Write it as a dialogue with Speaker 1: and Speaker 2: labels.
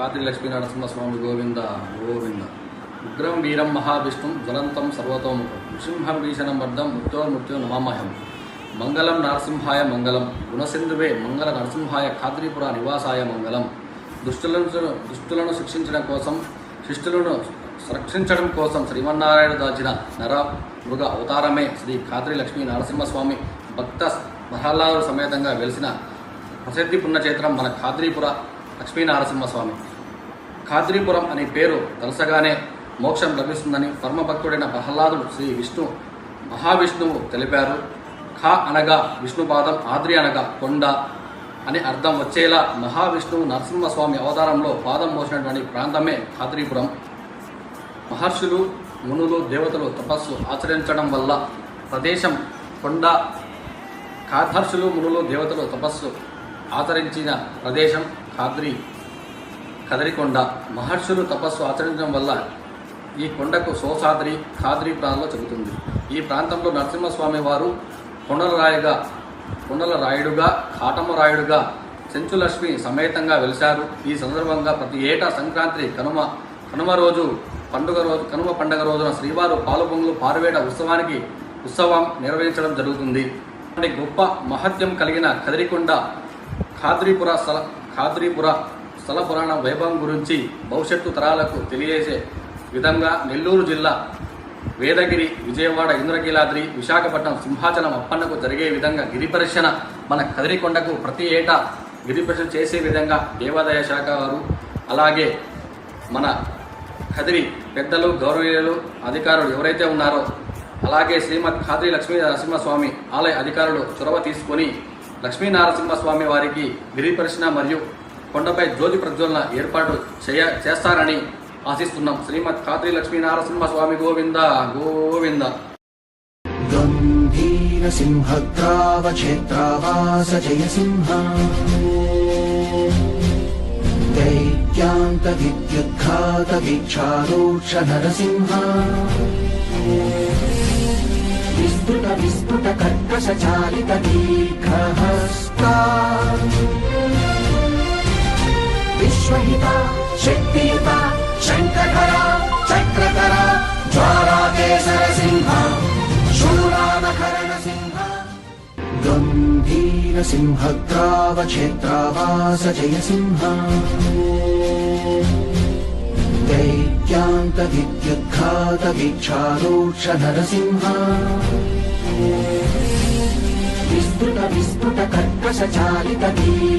Speaker 1: రాత్రి లక్ష్మీ నరసింహస్వామి గోవింద గోవింద. ఉగ్రం వీరం మహావిష్ణుం జ్వలంతం సర్వతోముఖం. నృసింహం భీషణం వర్ధం మృత్యోర్మృత్యో నమామహం. మంగళం నరసింహాయ మంగళం. గుణసింధువే మంగళ నరసింహాయ ఖాద్రీపుర నివాసాయ మంగళం. దుష్టులను దుష్టులను శిక్షించడం కోసం శిష్టులను రక్షించడం కోసం శ్రీమన్నారాయణ దాచిన నర మృగ అవతారమే శ్రీ ఖాద్రి లక్ష్మీ నరసింహస్వామి భక్త ప్రహ్లాదు సమేతంగా వెలిసిన ప్రసిద్ధి పుణ్యక్షేత్రం మన ఖాద్రీపుర లక్ష్మీనరసింహస్వామి ఖాద్రీపురం అనే పేరు తలసగానే మోక్షం లభిస్తుందని పరమభక్తుడైన ప్రహ్లాదుడు శ్రీ విష్ణు మహావిష్ణువు తెలిపారు. ఖా అనగా విష్ణుపాదం ఆద్రి అనగా కొండ అని అర్థం వచ్చేలా మహావిష్ణువు నరసింహస్వామి అవతారంలో పాదం మోసినటువంటి ప్రాంతమే ఖాద్రీపురం. మహర్షులు మునులు దేవతలు తపస్సు ఆచరించడం వల్ల ప్రదేశం కొండ ఖాధర్షులు మునులు దేవతలు తపస్సు ఆచరించిన ప్రదేశం ఖాద్రి కదరికొండ. మహర్షులు తపస్సు ఆచరించడం వల్ల ఈ కొండకు సోసాద్రి ఖాద్రి ప్రాంతంలో చెబుతుంది. ఈ ప్రాంతంలో నరసింహస్వామి వారు కొండల రాయిగా కొండల రాయుడుగా కాటమ రాయుడుగా చెంచులక్ష్మి సమేతంగా వెలిశారు. ఈ సందర్భంగా ప్రతి ఏటా సంక్రాంతి కనుమ కనుమ రోజు పండుగ రోజు కనుమ పండుగ రోజున శ్రీవారు పాలుపొంగులు పారువేట ఉత్సవానికి ఉత్సవం నిర్వహించడం జరుగుతుంది. అంటే గొప్ప మహత్యం కలిగిన కదిరికొండ ఖాద్రీపుర స్థల ఖాద్రీపుర స్థల పురాణ వైభవం గురించి భవిష్యత్తు తరాలకు తెలియజేసే విధంగా నెల్లూరు జిల్లా వేదగిరి విజయవాడ ఇంద్రకీలాద్రి విశాఖపట్నం సింహాచలం అప్పన్నకు జరిగే విధంగా గిరిపరిశన మన కదిరికొండకు ప్రతి ఏటా గిరిపరిశన చేసే విధంగా దేవాదాయ శాఖ వారు అలాగే మన కదిరి పెద్దలు గౌరవీయులు అధికారులు ఎవరైతే ఉన్నారో అలాగే శ్రీమద్ ఖాద్రి లక్ష్మీ నరసింహస్వామి ఆలయ అధికారులు చొరవ తీసుకొని లక్ష్మీ నరసింహస్వామి వారికి గిరిపరిశన మరియు కొండపై జ్యోతి ప్రజ్వలన ఏర్పాటు చేయ చేస్తారని ఆశిస్తున్నాం శ్రీమద్ ఖాద్రి లక్ష్మీ నరసింహస్వామి గోవింద గోవింద
Speaker 2: गम्भीरसिंहग्रावक्षेत्रावास जय सिंह दैत्यान्तविद्युद्घातवीक्षारोक्ष नरसिंह स्मृतखर्गसचालित विश्वयुता शक्तियुता शङ्खरा चक्रकरांहासिंहा गम्भीर सिंहद्रावक्षेत्रावास जयसिंहा दैत्यान्त विद्युत्खात भिक्षारोक्षधरसिंहा विस्तृत विस्फुट कर्कशचालित